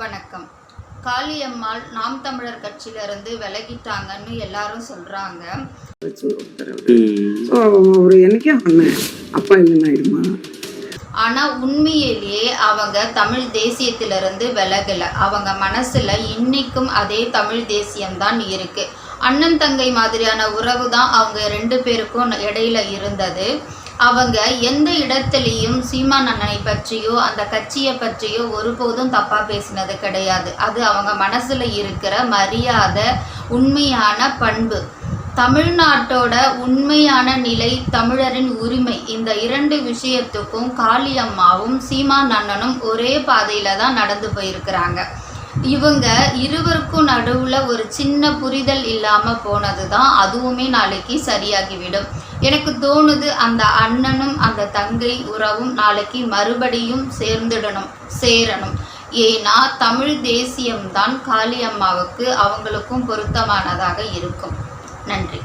வணக்கம். காளியம்மாள் நாம் தமிழர் கட்சியிலிருந்து விலகிட்டாங்கன்னு எல்லாரும் சொல்றாங்க. வச்சு உத்தரவு ஸோ ஒரு என்னைக்கே அண்ணன் அப்பா இல்லைன்னு ஆயிடுமா? ஆனா உண்மையிலேயே அவங்க தமிழ் தேசியத்திலிருந்து விலகல. அவங்க மனசுல இன்னைக்கும் அதே தமிழ் தேசியம்தான் இருக்கு. அண்ணன் தங்கை மாதிரியான உறவு தான் அவங்க ரெண்டு பேருக்கும் இடையில இருந்தது. அவங்க எந்த இடத்துலையும் சீமான் அண்ணனை பற்றியோ அந்த கட்சியை பற்றியோ ஒருபோதும் தப்பா பேசினது கிடையாது. அது அவங்க மனசுல இருக்கிற மரியாதை உண்மையான பண்பு. தமிழ்நாட்டோட உண்மையான நிலை தமிழரின் உரிமை இந்த இரண்டு விஷயத்துக்கும் காளியம்மாவும் சீமான் அண்ணனும் ஒரே பாதையில தான் நடந்து போயிருக்கிறாங்க. இவங்க இருவருக்கும் நடுவுல ஒரு சின்ன புரிதல் இல்லாம போனது தான் அதுவுமே நாளைக்கு சரியாகிவிடும். எனக்கு தோணுது அந்த அண்ணனும் அந்த தங்கை உறவும் நாளைக்கு மறுபடியும் சேர்ந்துடணும் சேரணும். ஏன்னா தமிழ் தேசியம்தான் காளியம்மாவுக்கு அவங்களுக்கும் பொருத்தமானதாக இருக்கும். நன்றி.